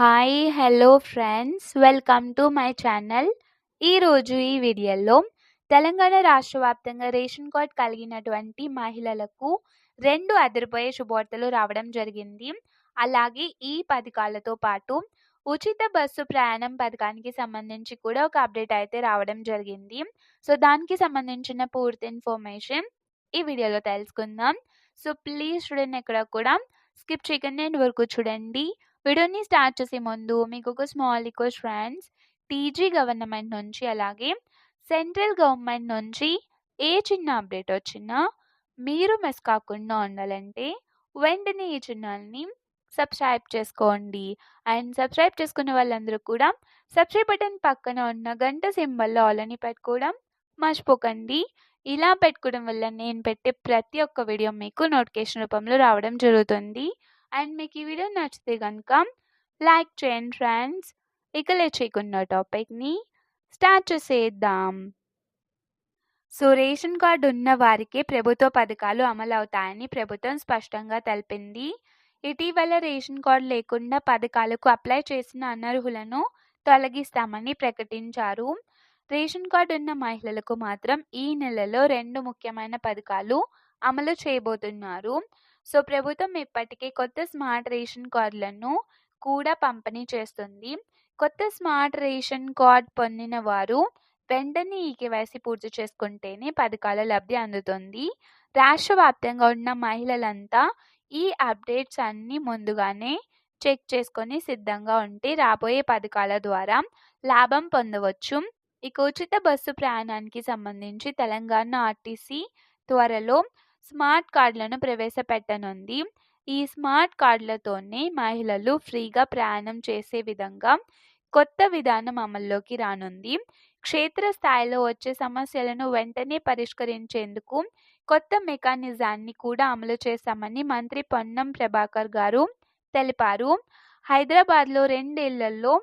Hi hello friends welcome to my channel ఈరోజు ఈ వీడియోలో తెలంగాణ రాష్ట్ర వ్యాప్తంగా రేషన్ కార్డ్ కలిగినటువంటి మహిళలకు రెండు అదిరిపోయే శుభవార్తలు రావడం జరిగింది. అలాగే ఈ పథకాలతో పాటు ఉచిత బస్సు ప్రయాణం పథకానికి సంబంధించి కూడా ఒక అప్డేట్ అయితే రావడం జరిగింది. సో దానికి సంబంధించిన పూర్తి ఇన్ఫర్మేషన్ ఈ వీడియోలో తెలుసుకుందాం. సో ప్లీజ్ చూడండి ఎక్కడ కూడా స్కిప్ చేయకండి అండ్ వరకు చూడండి. వీడియోని స్టార్ట్ చేసే ముందు మీకు ఒక small request friends TG government నుంచి అలాగే సెంట్రల్ గవర్నమెంట్ నుంచి ఏ చిన్న అప్డేట్ వచ్చినా మీరు మిస్ కాకుండా ఉండాలంటే వెంటనే ఈ ఛానల్ని సబ్స్క్రైబ్ చేసుకోండి. అండ్ సబ్స్క్రైబ్ చేసుకునే వాళ్ళందరూ కూడా సబ్స్క్రైబ్ బటన్ పక్కన ఉన్న గంట సింబల్లో ఆలని పెట్టుకోవడం మర్చిపోకండి. ఇలా పెట్టుకోవడం వల్ల నేను పెట్టే ప్రతి ఒక్క వీడియో మీకు నోటిఫికేషన్ రూపంలో రావడం జరుగుతుంది. అండ్ మీకు ఈ వీడియో నచ్చితే కనుక లైక్ చేయండి ఫ్రెండ్స్. ఇక లేచేకున్న టాపిక్ని స్టార్ట్ చేసేద్దాం. సో రేషన్ కార్డు ఉన్న వారికి ప్రభుత్వ పథకాలు అమలవుతాయని ప్రభుత్వం స్పష్టంగా తెలిపింది. ఇటీవల రేషన్ కార్డు లేకుండా పథకాలకు అప్లై చేసిన అనర్హులను తొలగిస్తామని ప్రకటించారు. రేషన్ కార్డు ఉన్న మహిళలకు మాత్రం ఈ నెలలో రెండు ముఖ్యమైన పథకాలు అమలు చేయబోతున్నారు. సో ప్రభుత్వం ఇప్పటికే కొత్త స్మార్ట్ రేషన్ కార్డులను కూడా పంపిణీ చేస్తుంది. కొత్త స్మార్ట్ రేషన్ కార్డ్ పొందిన వారు వెంటనే ఈ కేవైసీ పూర్తి చేసుకుంటేనే పథకాల లబ్ధి అందుతుంది. రాష్ట్ర వ్యాప్తంగా ఉన్న మహిళలంతా ఈ అప్డేట్స్ అన్నీ ముందుగానే చెక్ చేసుకొని సిద్ధంగా ఉంటే రాబోయే పథకాల ద్వారా లాభం పొందవచ్చు. ఇక ఉచిత బస్సు ప్రయాణానికి సంబంధించి తెలంగాణ ఆర్టీసీ త్వరలో స్మార్ట్ కార్డులను ప్రవేశపెట్టనుంది. ఈ స్మార్ట్ కార్డులతోనే మహిళలు ఫ్రీగా ప్రయాణం చేసే విధంగా కొత్త విధానం అమల్లోకి రానుంది. క్షేత్రస్థాయిలో వచ్చే సమస్యలను వెంటనే పరిష్కరించేందుకు కొత్త మెకానిజాన్ని కూడా అమలు చేశామని మంత్రి పొన్నం ప్రభాకర్ గారు తెలిపారు. హైదరాబాద్లో రెండేళ్ళలో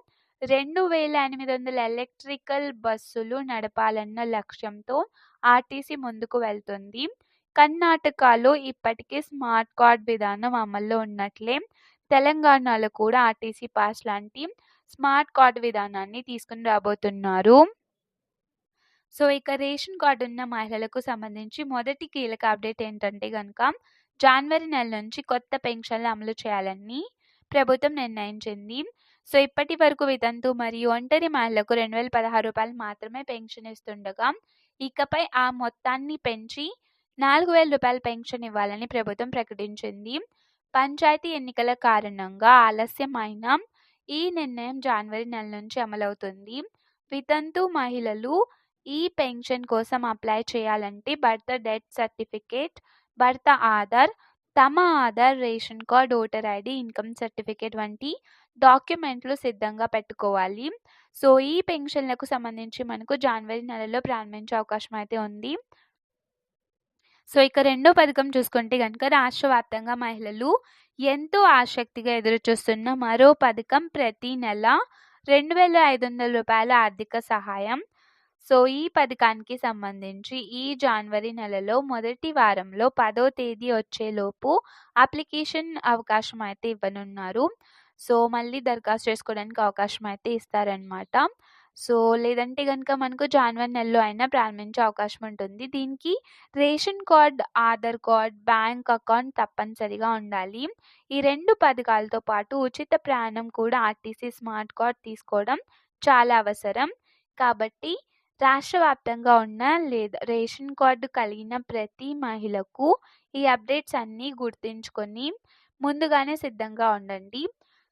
రెండు వేల ఎనిమిది వందల ఎలక్ట్రికల్ బస్సులు నడపాలన్న లక్ష్యంతో ఆర్టీసీ ముందుకు వెళ్తుంది. కర్ణాటకలో ఇప్పటికే స్మార్ట్ కార్డ్ విధానం అమల్లో ఉన్నట్లే తెలంగాణలో కూడా ఆర్టీసీ పాస్ లాంటి స్మార్ట్ కార్డ్ విధానాన్ని తీసుకుని రాబోతున్నారు. సో ఇక రేషన్ కార్డు ఉన్న మహిళలకు సంబంధించి మొదటి కీలక అప్డేట్ ఏంటంటే కనుక జనవరి నెల నుంచి కొత్త పెన్షన్లు అమలు చేయాలని ప్రభుత్వం నిర్ణయించింది. సో ఇప్పటి వరకు వితంతు మరియు ఒంటరి మహిళలకు రెండు వేల పదహారు రూపాయలు మాత్రమే పెన్షన్ ఇస్తుండగా ఇకపై ఆ మొత్తాన్ని పెంచి నాలుగు వేల రూపాయల పెన్షన్ ఇవ్వాలని ప్రభుత్వం ప్రకటించింది. పంచాయతీ ఎన్నికల కారణంగా ఆలస్యమైన ఈ నిర్ణయం జనవరి నెల నుంచి అమలవుతుంది. వితంతు మహిళలు ఈ పెన్షన్ కోసం అప్లై చేయాలంటే భర్త డెత్ సర్టిఫికేట్ భర్త ఆధార్ తమ Aadhaar ration card voter ID income certificate వంటి డాక్యుమెంట్లు సిద్ధంగా పెట్టుకోవాలి. సో ఈ పెన్షన్లకు సంబంధించి మనకు జనవరి నెలలో ప్రారంభించే అవకాశం అయితే ఉంది. సో ఇక రెండో పథకం చూసుకుంటే కనుక రాష్ట్ర వ్యాప్తంగా మహిళలు ఎంతో ఆసక్తిగా ఎదురుచూస్తున్న మరో పథకం ప్రతి నెల రెండు వేల ఐదు వందల రూపాయల ఆర్థిక సహాయం. సో ఈ పథకానికి సంబంధించి ఈ జనవరి నెలలో మొదటి వారంలో పదో తేదీ వచ్చేలోపు అప్లికేషన్ అవకాశం అయితే ఇవ్వనున్నారు. సో మళ్ళీ దరఖాస్తు చేసుకోవడానికి అవకాశం అయితే ఇస్తారనమాట సో లేదంటే కనుక మనకు జనవరి నెలలో అయినా ప్రారంభించే అవకాశం ఉంటుంది. దీనికి ration card Aadhaar card bank account తప్పనిసరిగా ఉండాలి. ఈ రెండు పథకాలతో పాటు ఉచిత ప్రయాణం కూడా ఆర్టీసీ స్మార్ట్ కార్డ్ తీసుకోవడం చాలా అవసరం. కాబట్టి రాష్ట్ర వ్యాప్తంగా ఉన్న లేదా రేషన్ కార్డు కలిగిన ప్రతి మహిళకు ఈ అప్డేట్స్ అన్నీ గుర్తుంచుకొని ముందుగానే సిద్ధంగా ఉండండి.